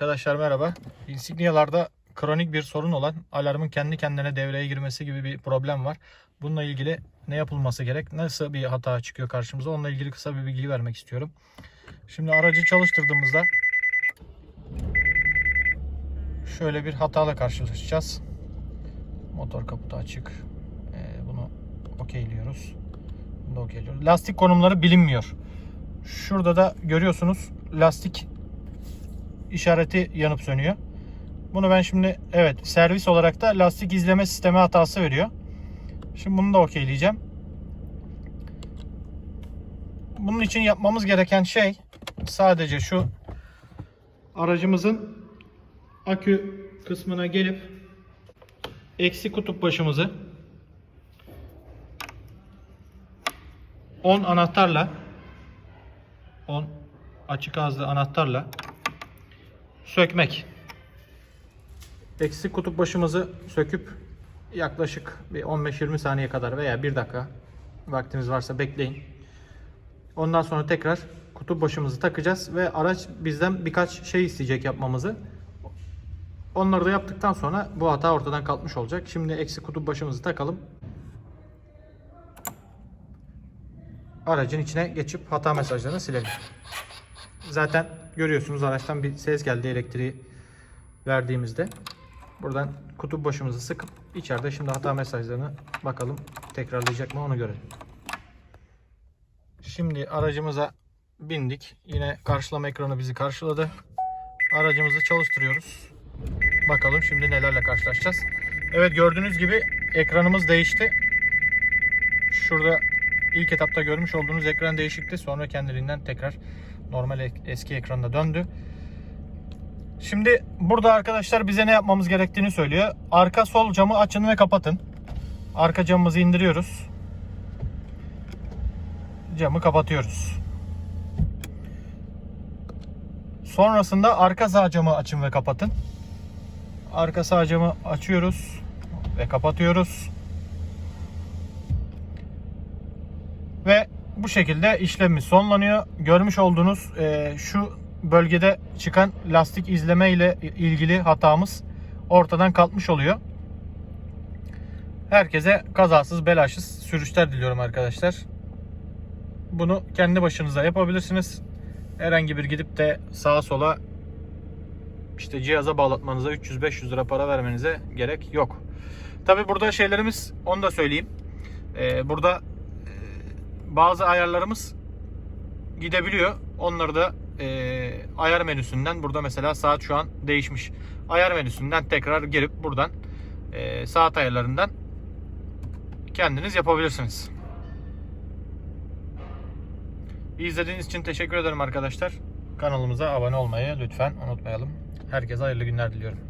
Arkadaşlar merhaba. Insignia'larda kronik bir sorun olan alarmın kendi kendine devreye girmesi gibi bir problem var. Bununla ilgili ne yapılması gerek? Nasıl bir hata çıkıyor karşımıza? Onunla ilgili kısa bir bilgi vermek istiyorum. Şimdi aracı çalıştırdığımızda şöyle bir hatayla karşılaşacağız. Motor kaputu açık. Ee, bunu okeyliyoruz. Bunu da okeyliyoruz. Lastik konumları bilinmiyor. Şurada da görüyorsunuz lastik işareti yanıp sönüyor. Bunu ben şimdi evet servis olarak da lastik izleme sistemi hatası veriyor. Şimdi bunu da okeyleyeceğim. Bunun için yapmamız gereken şey sadece şu aracımızın akü kısmına gelip eksi kutup başımızı 10 anahtarla 10 açık ağızlı anahtarla sökmek. Eksi kutup başımızı söküp yaklaşık bir 15-20 saniye kadar veya 1 dakika vaktiniz varsa bekleyin. Ondan sonra tekrar kutup başımızı takacağız ve araç bizden birkaç şey isteyecek yapmamızı. Onları da yaptıktan sonra bu hata ortadan kalkmış olacak. Şimdi eksi kutup başımızı takalım. Aracın içine geçip hata mesajlarını silelim. Zaten görüyorsunuz araçtan bir ses geldi elektriği verdiğimizde. Buradan kutup başımızı sıkıp içeride şimdi hata mesajlarını bakalım tekrarlayacak mı onu görelim. Şimdi aracımıza bindik. Yine karşılama ekranı bizi karşıladı. Aracımızı çalıştırıyoruz. Bakalım şimdi nelerle karşılaşacağız. Evet gördüğünüz gibi ekranımız değişti. Şurada ilk etapta görmüş olduğunuz ekran değişikti. Sonra kendiliğinden tekrar normal eski ekranına döndü. Şimdi burada arkadaşlar bize ne yapmamız gerektiğini söylüyor. Arka sol camı açın ve kapatın. Arka camımızı indiriyoruz. Camı kapatıyoruz. Sonrasında arka sağ camı açın ve kapatın. Arka sağ camı açıyoruz ve kapatıyoruz. Ve bu şekilde işlemimiz sonlanıyor. Görmüş olduğunuz e, şu bölgede çıkan lastik izleme ile ilgili hatamız ortadan kalkmış oluyor. Herkese kazasız belasız sürüşler diliyorum arkadaşlar. Bunu kendi başınıza yapabilirsiniz. Herhangi bir gidip de sağa sola işte cihaza bağlatmanıza 300-500 lira para vermenize gerek yok. Tabi burada şeylerimiz onu da söyleyeyim. Ee, burada bazı ayarlarımız gidebiliyor. Onları da e, ayar menüsünden burada mesela saat şu an değişmiş. Ayar menüsünden tekrar girip buradan e, saat ayarlarından kendiniz yapabilirsiniz. İzlediğiniz için teşekkür ederim arkadaşlar. Kanalımıza abone olmayı lütfen unutmayalım. Herkese hayırlı günler diliyorum.